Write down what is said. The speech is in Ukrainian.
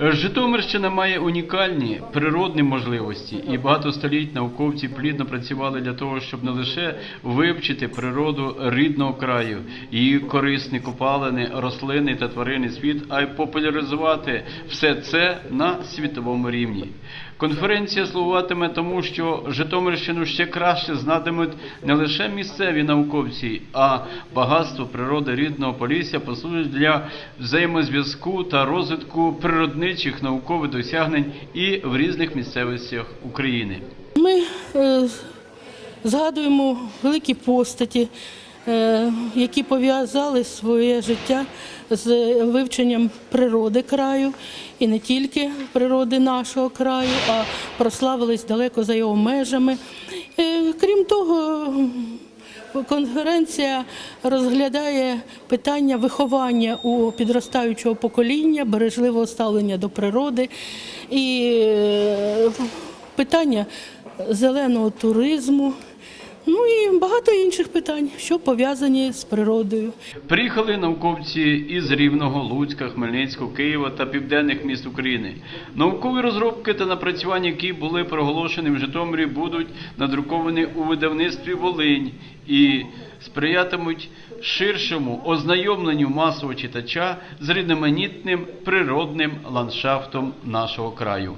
Житомирщина має унікальні природні можливості, і багато століть науковці плідно працювали для того, щоб не лише вивчити природу рідного краю, її корисні копалини, рослини та тваринний світ, а й популяризувати все це на світовому рівні. Конференція слугуватиме тому, що Житомирщину ще краще знатимуть не лише місцеві науковці, а багатство природи рідного Полісся послужить для взаємозв'язку та розвитку природничих наукових досягнень і в різних місцевостях України. Ми е, згадуємо великі постаті, е, які пов'язали своє життя з вивченням природи краю і не тільки природи нашого краю, а прославились далеко за його межами. Е, крім того, Конференція розглядає питання виховання у підростаючого покоління, бережливого ставлення до природи. І е, питання зеленого туризму, ну і багато інших питань, що пов'язані з природою. Приїхали науковці із Рівного, Луцька, Хмельницького, Києва та південних міст України. Наукові розробки та напрацювання, які були проголошені в Житомирі, будуть надруковані у видавництві Волинь і сприятимуть ширшому ознайомленню масового читача з різноманітним природним ландшафтом нашого краю.